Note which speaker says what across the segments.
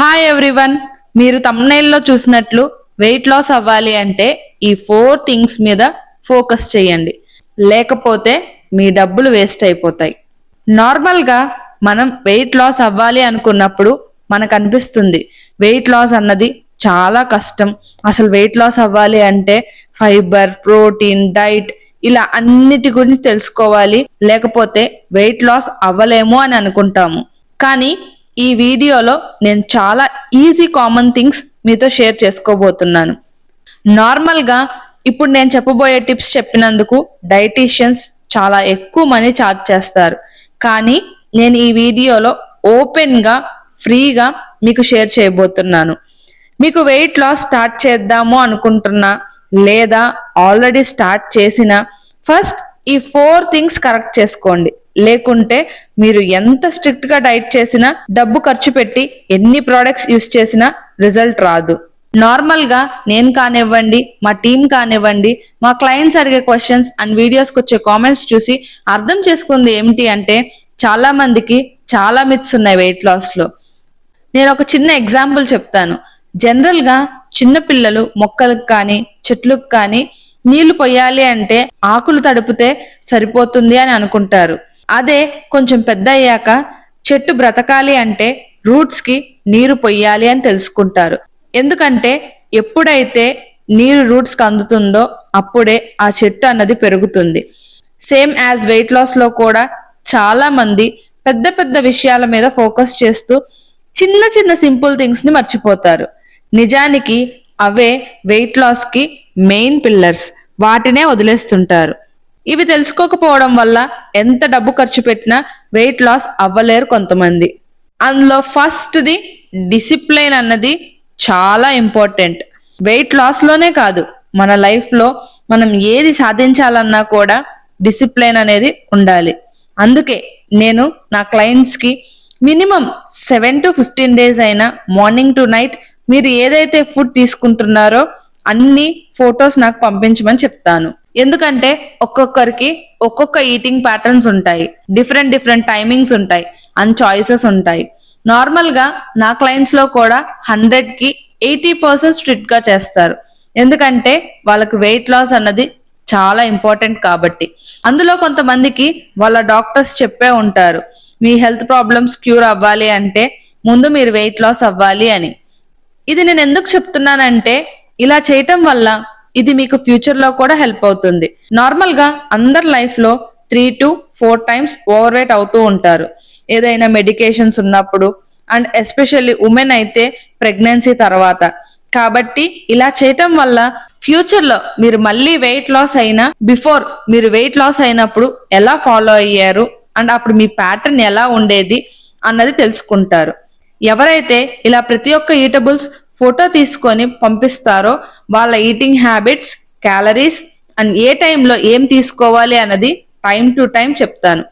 Speaker 1: Hi everyone మీరు తమ్నైల్లో చూసినట్లు wait loss అవ్వాలి అంటే ఈ ఫోర్ థింగ్స్ మీద ఫోకస్ చేయండి. లేకపోతే మీ డబ్బులు వేస్ట్ అయిపోతాయి. నార్మల్గా మనం వెయిట్ లాస్ అవ్వాలి అనుకున్నప్పుడు మనకు అనిపిస్తుంది వెయిట్ లాస్ అన్నది చాలా కష్టం. అసలు వెయిట్ లాస్ అవ్వాలి అంటే ఫైబర్ ప్రోటీన్ డైట్ ఇలా అన్నిటి గురించి తెలుసుకోవాలి. లేకపోతే వెయిట్ లాస్ అవ్వలేము అని అనుకుంటాము. కానీ ఈ వీడియోలో నేను చాలా ఈజీ కామన్ థింగ్స్ మీతో షేర్ చేసుకోబోతున్నాను. నార్మల్గా ఇప్పుడు నేను చెప్పబోయే టిప్స్ చెప్పినందుకు డైటీషియన్స్ చాలా ఎక్కువ మనీ ఛార్జ్ చేస్తారు. కానీ నేను ఈ వీడియోలో ఓపెన్గా ఫ్రీగా మీకు షేర్ చేయబోతున్నాను. మీకు వెయిట్ లాస్ స్టార్ట్ చేద్దాము అనుకుంటున్నా లేదా ఆల్రెడీ స్టార్ట్ చేసిన ఫస్ట్ ఈ ఫోర్ థింగ్స్ కరెక్ట్ చేసుకోండి. లేకుంటే మీరు ఎంత స్ట్రిక్ట్గా డైట్ చేసినా డబ్బు ఖర్చు పెట్టి ఎన్ని ప్రోడక్ట్స్ యూస్ చేసినా రిజల్ట్ రాదు. నార్మల్గా నేను కానివ్వండి మా టీం కానివ్వండి మా క్లయింట్స్ అడిగే క్వశ్చన్స్ అండ్ వీడియోస్కి వచ్చే కామెంట్స్ చూసి అర్థం చేసుకుంది ఏమిటి అంటే చాలా మందికి చాలా మిత్స్ ఉన్నాయి వెయిట్ లాస్లో. నేను ఒక చిన్న ఎగ్జాంపుల్ చెప్తాను. జనరల్గా చిన్న పిల్లలు మొక్కలకు కానీ చెట్లకు కానీ నీళ్ళు పొయ్యాలి అంటే ఆకులు తడిపితే సరిపోతుంది అని అనుకుంటారు. అదే కొంచెం పెద్ద అయ్యాక చెట్టు బ్రతకాలి అంటే రూట్స్కి నీరు పొయ్యాలి అని తెలుసుకుంటారు. ఎందుకంటే ఎప్పుడైతే నీరు రూట్స్కి అందుతుందో అప్పుడే ఆ చెట్టు అన్నది పెరుగుతుంది. సేమ్ యాజ్ వెయిట్ లాస్లో కూడా చాలా మంది పెద్ద పెద్ద విషయాల మీద ఫోకస్ చేస్తూ చిన్న చిన్న సింపుల్ థింగ్స్ని మర్చిపోతారు. నిజానికి అవే వెయిట్ లాస్కి మెయిన్ పిల్లర్స్ వాటినే వదిలేస్తుంటారు. ఇవి తెలుసుకోకపోవడం వల్ల ఎంత డబ్బు ఖర్చు పెట్టినా వెయిట్ లాస్ అవ్వలేరు కొంతమంది. అందులో ఫస్ట్ది డిసిప్లైన్ అన్నది చాలా ఇంపార్టెంట్ వెయిట్ లాస్లోనే కాదు మన లైఫ్లో మనం ఏది సాధించాలన్నా కూడా డిసిప్లైన్ అనేది ఉండాలి. అందుకే నేను నా క్లయింట్స్కి minimum seven to fifteen days అయినా మార్నింగ్ టు నైట్ మీరు ఏదైతే ఫుడ్ తీసుకుంటున్నారో అన్ని ఫొటోస్ నాకు పంపించమని చెప్తాను. ఎందుకంటే ఒక్కొక్కరికి ఒక్కొక్క ఈటింగ్ ప్యాటర్న్స్ ఉంటాయి. డిఫరెంట్ డిఫరెంట్ టైమింగ్స్ ఉంటాయి. అండ్ చాయిసెస్ ఉంటాయి. నార్మల్గా నా క్లయింట్స్లో కూడా హండ్రెడ్కి ఎయిటీ పర్సెంట్ స్ట్రిక్ట్గా చేస్తారు. ఎందుకంటే వాళ్ళకి వెయిట్ లాస్ అన్నది చాలా ఇంపార్టెంట్ కాబట్టి. అందులో కొంతమందికి వాళ్ళ డాక్టర్స్ చెప్పే ఉంటారు. మీ హెల్త్ ప్రాబ్లమ్స్ క్యూర్ అవ్వాలి అంటే ముందు మీరు వెయిట్ లాస్ అవ్వాలి అని. ఇది నేను ఎందుకు చెప్తున్నానంటే ఇలా చేయటం వల్ల ఇది మీకు ఫ్యూచర్లో కూడా హెల్ప్ అవుతుంది. నార్మల్గా అందరి లైఫ్లో three to four times over weight అవుతూ ఉంటారు. ఏదైనా మెడికేషన్స్ ఉన్నప్పుడు అండ్ ఎస్పెషల్లీ ఉమెన్ అయితే ప్రెగ్నెన్సీ తర్వాత. కాబట్టి ఇలా చేయటం వల్ల ఫ్యూచర్లో మీరు మళ్ళీ వెయిట్ లాస్ అయినా బిఫోర్ మీరు వెయిట్ లాస్ అయినప్పుడు ఎలా ఫాలో అయ్యారు అండ్ అప్పుడు మీ ప్యాటర్న్ ఎలా ఉండేది అన్నది తెలుసుకుంటారు. ఎవరైతే ఇలా ప్రతి ఒక్క ఈటబుల్స్ ఫోటో తీసుకొని పంపిస్తారో వాళ్ళ ఈటింగ్ హ్యాబిట్స్ క్యాలరీస్ అండ్ ఏ టైంలో ఏం తీసుకోవాలి అన్నది టైం టు టైం చెప్తాను.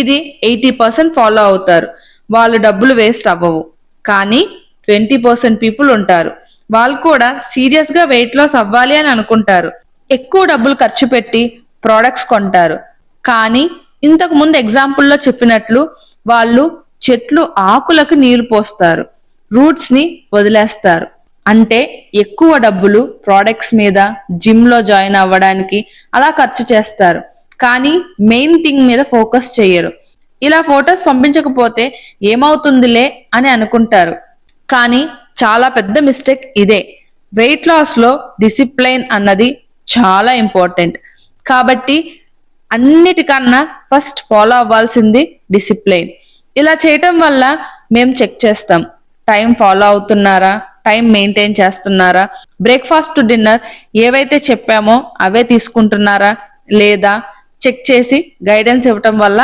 Speaker 1: ఇది ఎయిటీ పర్సెంట్ ఫాలో అవుతారు. వాళ్ళు డబ్బులు వేస్ట్ అవ్వవు. కానీ ట్వంటీ పర్సెంట్ పీపుల్ ఉంటారు. వాళ్ళు కూడా సీరియస్గా వెయిట్ లాస్ అవ్వాలి అని అనుకుంటారు. ఎక్కువ డబ్బులు ఖర్చు పెట్టి ప్రోడక్ట్స్ కొంటారు. కానీ ఇంతకు ముందు ఎగ్జాంపుల్లో చెప్పినట్లు వాళ్ళు చెట్లు ఆకులకు నీళ్ళు పోస్తారు. రూట్స్ని వదిలేస్తారు. అంటే ఎక్కువ డబ్బులు ప్రోడక్ట్స్ మీద జిమ్లో జాయిన్ అవ్వడానికి అలా ఖర్చు చేస్తారు. కానీ మెయిన్ థింగ్ మీద ఫోకస్ చేయరు. ఇలా ఫొటోస్ పంపించకపోతే ఏమవుతుందిలే అని అనుకుంటారు. కానీ చాలా పెద్ద మిస్టేక్ ఇదే. వెయిట్ లాస్లో డిసిప్లైన్ అన్నది చాలా ఇంపార్టెంట్ కాబట్టి అన్నిటికన్నా ఫస్ట్ ఫాలో అవ్వాల్సింది డిసిప్లైన్ ఇలా చేయటం వల్ల మేము చెక్ చేస్తాం. టైం ఫాలో అవుతున్నారా? టైం మెయింటైన్ చేస్తున్నారా? బ్రేక్ఫాస్ట్ టు డిన్నర్ ఏవైతే చెప్పామో అవే తీసుకుంటున్నారా లేదా? చెక్ చేసి గైడెన్స్ ఇవ్వటం వల్ల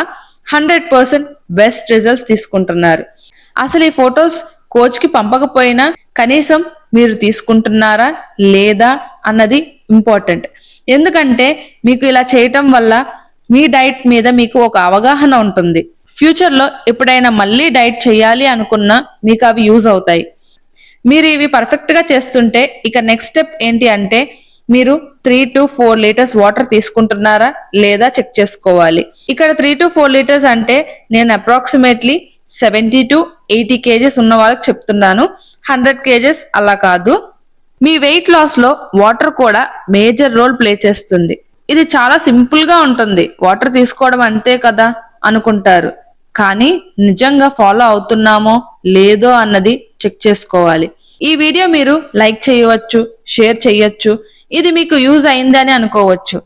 Speaker 1: హండ్రెడ్ పర్సెంట్ బెస్ట్ రిజల్ట్స్ తీసుకుంటున్నారు. అసలు ఈ ఫొటోస్ కోచ్కి పంపకపోయినా కనీసం మీరు తీసుకుంటున్నారా లేదా అన్నది ఇంపార్టెంట్. ఎందుకంటే మీకు ఇలా చేయటం వల్ల మీ డైట్ మీద మీకు ఒక అవగాహన ఉంటుంది. ఫ్యూచర్లో ఎప్పుడైనా మళ్ళీ డైట్ చేయాలి అనుకున్నా మీకు అవి యూజ్ అవుతాయి. మీరు ఇవి పర్ఫెక్ట్గా చేస్తుంటే ఇక నెక్స్ట్ స్టెప్ ఏంటి అంటే మీరు three to four litres water తీసుకుంటున్నారా లేదా చెక్ చేసుకోవాలి. ఇక్కడ త్రీ టు ఫోర్ లీటర్స్ అంటే నేను approximately seventy to eighty KGs ఉన్న వాళ్ళకి చెప్తున్నాను. హండ్రెడ్ కేజెస్ అలా కాదు. మీ వెయిట్ లాస్లో వాటర్ కూడా మేజర్ రోల్ ప్లే చేస్తుంది. ఇది చాలా సింపుల్గా ఉంటుంది. వాటర్ తీసుకోవడం అంతే కదా అనుకుంటారు. కానీ నిజంగా ఫాలో అవుతున్నామో లేదో అన్నది చెక్ చేసుకోవాలి. ఈ వీడియో మీరు లైక్ చేయవచ్చు షేర్ చేయొచ్చు. ఇది మీకు యూజ్ అయిందని అనుకోవచ్చు.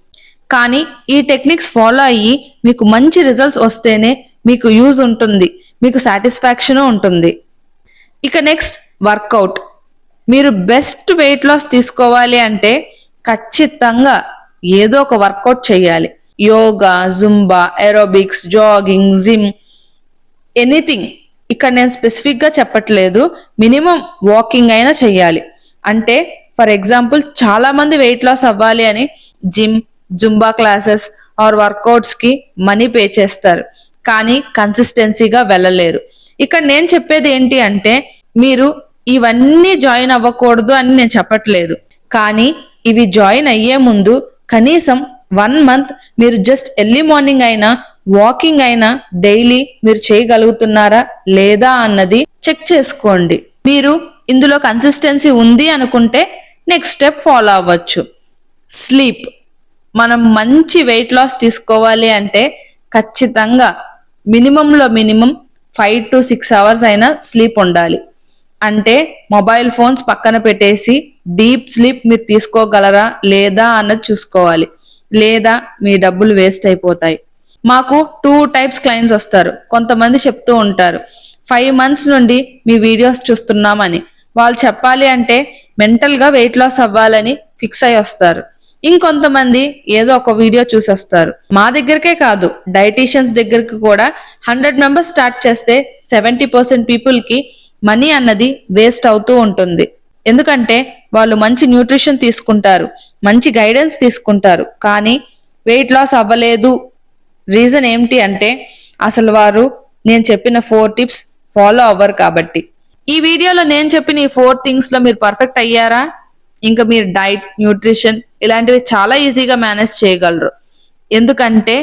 Speaker 1: కానీ ఈ టెక్నిక్స్ ఫాలో అయ్యి మీకు మంచి రిజల్ట్స్ వస్తేనే మీకు యూజ్ ఉంటుంది మీకు సాటిస్ఫాక్షన్ ఉంటుంది. ఇక నెక్స్ట్ వర్కౌట్ మీరు బెస్ట్ వెయిట్ లాస్ తీసుకోవాలి అంటే ఖచ్చితంగా ఏదో ఒక వర్కౌట్ చేయాలి. Yoga Zumba aerobics jogging gym anything ఇక్కడ నేను స్పెసిఫిక్గా చెప్పట్లేదు. మినిమం వాకింగ్ అయినా చెయ్యాలి. అంటే ఫర్ ఎగ్జాంపుల్ చాలా మంది వెయిట్ లాస్ అవ్వాలి అని జిమ్ జుంబా క్లాసెస్ ఆర్ వర్కౌట్స్కి మనీ పే చేస్తారు. కానీ కన్సిస్టెన్సీగా వెళ్ళలేరు. ఇక్కడ నేను చెప్పేది ఏంటి అంటే మీరు ఇవన్నీ జాయిన్ అవ్వకూడదు అని నేను చెప్పట్లేదు. కానీ ఇవి జాయిన్ అయ్యే ముందు కనీసం వన్ మంత్ మీరు జస్ట్ ఎర్లీ మార్నింగ్ అయినా వాకింగ్ అయినా డైలీ మీరు చేయగలుగుతున్నారా లేదా అన్నది చెక్ చేసుకోండి. మీరు ఇందులో కన్సిస్టెన్సీ ఉంది అనుకుంటే నెక్స్ట్ స్టెప్ ఫాలో అవ్వచ్చు. స్లీప్ మనం మంచి వెయిట్ లాస్ తీసుకోవాలి అంటే ఖచ్చితంగా మినిమంలో minimum five to six hours అయినా స్లీప్ ఉండాలి. అంటే మొబైల్ ఫోన్స్ పక్కన పెట్టేసి డీప్ స్లీప్ మీరు తీసుకోగలరా లేదా అన్నది చూసుకోవాలి. లేదా మీ డబ్బులు వేస్ట్ అయిపోతాయి. మాకు టూ టైప్స్ క్లయింట్స్ వస్తారు. కొంతమంది చెప్తూ ఉంటారు ఫైవ్ మంత్స్ నుండి మీ వీడియోస్ చూస్తున్నామని. వాళ్ళు చెప్పాలి అంటే మెంటల్గా వెయిట్ లాస్ అవ్వాలని ఫిక్స్ అయి వస్తారు. ఇంకొంతమంది ఏదో ఒక వీడియో చూసి వస్తారు మా దగ్గరకే కాదు డైటీషియన్స్ దగ్గరికి కూడా హండ్రెడ్ మెంబర్స్ స్టార్ట్ చేస్తే సెవెంటీ పర్సెంట్ పీపుల్కి మనీ అన్నది వేస్ట్ అవుతూ ఉంటుంది. ఎందుకంటే వాళ్ళు మంచి న్యూట్రిషన్ తీసుకుంటారు మంచి గైడెన్స్ తీసుకుంటారు. కానీ వెయిట్ లాస్ అవ్వలేదు రీజన్ ఏమిటి అంటే అసలు వారు నేను చెప్పిన ఫోర్ టిప్స్ ఫాలో అవ్వరు కాబట్టి. ఈ వీడియోలో నేను చెప్పిన ఈ ఫోర్ థింగ్స్లో మీరు పర్ఫెక్ట్ అయ్యారా? ఇంకా మీరు డైట్ న్యూట్రిషన్ ఇలాంటివి చాలా ఈజీగా మేనేజ్ చేయగలరు. ఎందుకంటే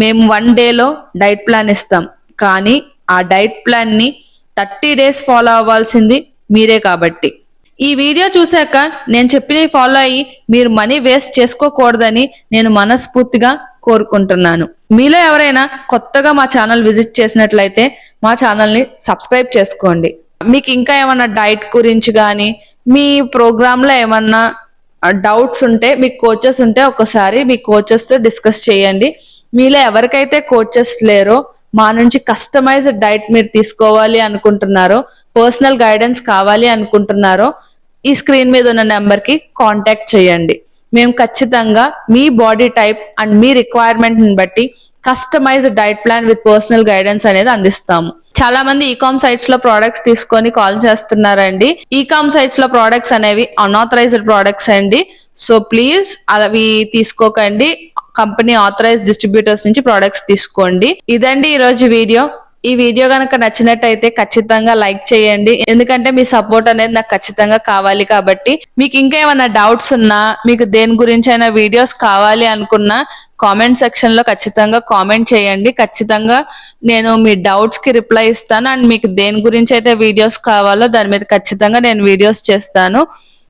Speaker 1: మేము వన్ డేలో డైట్ ప్లాన్ ఇస్తాం. కానీ ఆ డైట్ ప్లాన్ని థర్టీ డేస్ ఫాలో అవ్వాల్సింది మీరే కాబట్టి. ఈ వీడియో చూశాక నేను చెప్పినవి ఫాలో అయ్యి మీరు మనీ వేస్ట్ చేసుకోకూడదని నేను మనస్ఫూర్తిగా కోరుకుంటున్నాను. మీలో ఎవరైనా కొత్తగా మా ఛానల్ విజిట్ చేసినట్లయితే మా ఛానల్ని సబ్స్క్రైబ్ చేసుకోండి. మీకు ఇంకా ఏమన్నా డైట్ గురించి కానీ మీ ప్రోగ్రాంలో ఏమన్నా డౌట్స్ ఉంటే మీకు కోచెస్ ఉంటే ఒకసారి మీ కోచెస్తో డిస్కస్ చేయండి. మీలో ఎవరికైతే కోచెస్ లేరో మా నుంచి కస్టమైజ్డ్ డైట్ మీరు తీసుకోవాలి అనుకుంటున్నారో పర్సనల్ గైడెన్స్ కావాలి అనుకుంటున్నారో ఈ స్క్రీన్ మీద ఉన్న నెంబర్కి కాంటాక్ట్ చేయండి. మేము ఖచ్చితంగా మీ బాడీ టైప్ అండ్ మీ రిక్వైర్మెంట్ని బట్టి customized diet plan with personal guidance అనేది అందిస్తాము. చాలా మంది ఈకామ్ సైట్స్లో ప్రోడక్ట్స్ తీసుకొని కాల్ చేస్తున్నారండి. ఈకామ్ సైట్స్లో ప్రోడక్ట్స్ అనేవి అన్ఆథరైజ్డ్ ప్రోడక్ట్స్ అండి. సో ప్లీజ్ అవి తీసుకోకండి. కంపెనీ ఆథరైజ్ డిస్ట్రిబ్యూటర్స్ నుంచి ప్రోడక్ట్స్ తీసుకోండి. ఇదండి ఈ రోజు వీడియో ఈ వీడియో కనుక నచ్చినట్టయితే ఖచ్చితంగా లైక్ చేయండి. ఎందుకంటే మీ సపోర్ట్ అనేది నాకు ఖచ్చితంగా కావాలి కాబట్టి. మీకు ఇంకా ఏమైనా డౌట్స్ ఉన్నా మీకు దేని గురించి అయినా వీడియోస్ కావాలి అనుకున్నా కామెంట్ సెక్షన్లో ఖచ్చితంగా కామెంట్ చేయండి. ఖచ్చితంగా నేను మీ డౌట్స్కి రిప్లై ఇస్తాను. అండ్ మీకు దేని గురించి అయితే వీడియోస్ కావాలో దాని మీద ఖచ్చితంగా నేను వీడియోస్ చేస్తాను.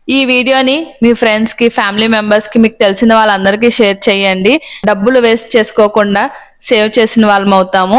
Speaker 1: ఈ వీడియోని మీ ఫ్రెండ్స్కి ఫ్యామిలీ మెంబర్స్కి మీకు తెలిసిన వాళ్ళందరికీ షేర్ చేయండి. డబ్బులు వేస్ట్ చేసుకోకుండా సేవ్ చేసిన వాళ్ళం అవుతాము